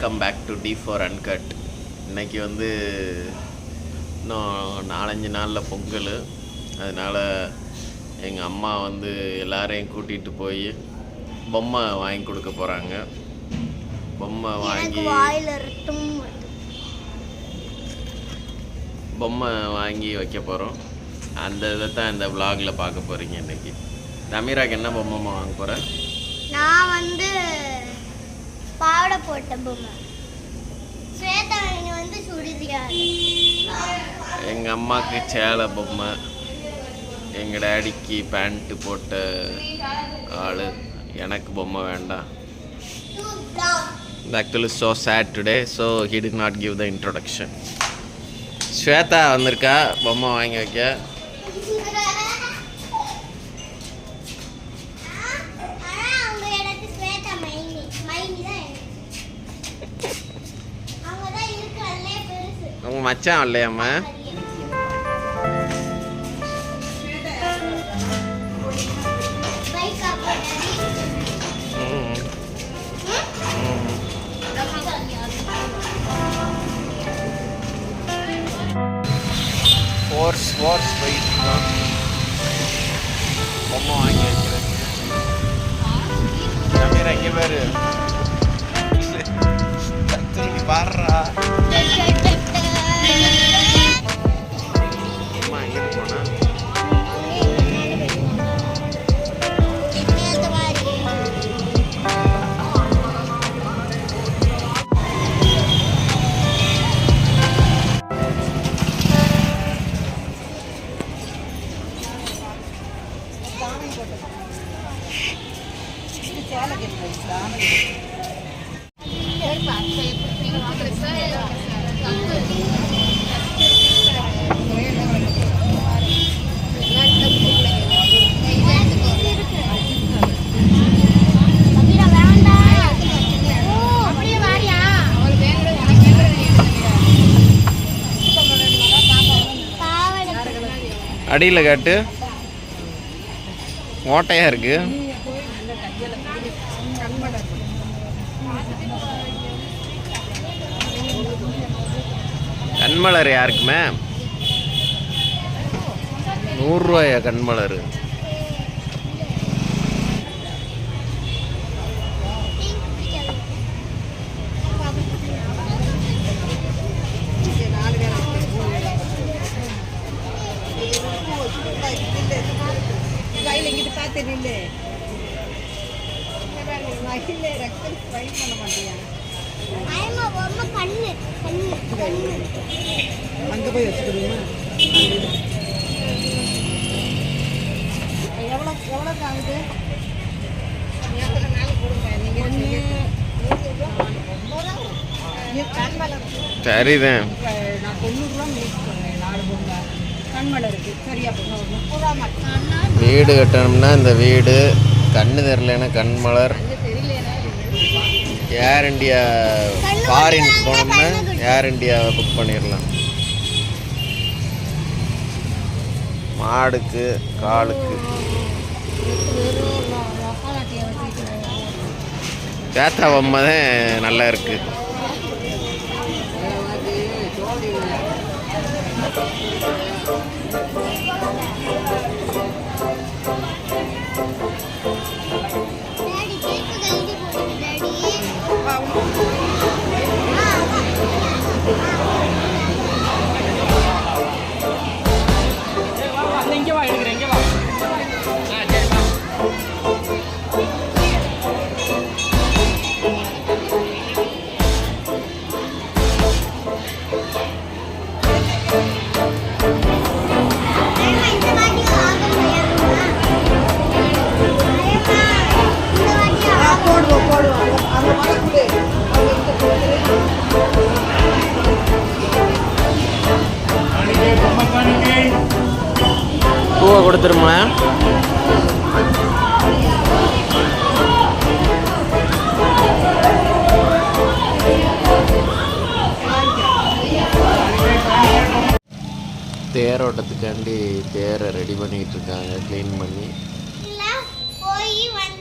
Welcome back to T four uncut இன்னைக்கு வந்து இன்னும் நாலஞ்சு நாளில் பொங்கல். அதனால் எங்கள் அம்மா வந்து எல்லாரையும் கூட்டிகிட்டு போய் பொம்மை வாங்கி கொடுக்க போகிறாங்க பொம்மை வாங்கி. பொம்மை வாங்கி வைக்க போகிறோம் அந்த இதை தான் இந்த விலாகில் பார்க்க போகிறீங்க இன்னைக்கு. தமிராக்கு என்ன பொம்மை வாங்க போகிற நான் வந்து பாவடை போட்ட பொம்மை. ஸ்வேதா வந்து சுடிதார் எங்கள் அம்மாவுக்கு சேலை பொம்மை. எங்கள் டேடிக்கு பேண்ட்டு போட்ட ஆள். எனக்கு பொம்மை வேண்டாம். Actually so sad today so he did not give the introduction Shweta வந்திருக்கா? பொம்மை வாங்கி வைக்க. மச்சான் இல்லையாம்மா ஃபோர்ஸ் ஃபோர்ஸ் போயிட்டு இருக்கோம் பொம்மை வாங்கி வைக்கிறேன். சமீர் எங்கே பேரு? அடியில் காட்டு. ஓட்டையா இருக்குது கண்மலர் யாருக்குமே நூறுரூவாயா கண்மலர் கையில் இங்கிட்டு பார்த்து நில்லு மகிழ ரத்தம் ட்ரை பண்ண மாட்டியா? கண்ணு கண்ணு கண்ணு அங்கே போய் வச்சுக்கிடுமா எவ்வளோ எவ்வளோ ஆகுது சரிதான். நான் தொண்ணூறுரூவா நாலு வீடு கட்டணும்னா இந்த வீடு கண்ணு தெரிலனா கண்மலர் ஏர் இந்தியா ஃபாரின் போனோம்னா ஏர் இந்தியாவை புக் பண்ணிடலாம். மாடுக்கு காலுக்கு. சேத்தா பொம்மை தான் நல்லா இருக்கு. டாடி பூவை கொடுத்துருமா தேரோட்டத்துக்காண்டி தேரை ரெடி பண்ணிக்கிட்டு இருக்காங்க க்ளீன் பண்ணி. இல்ல, போய் வந்து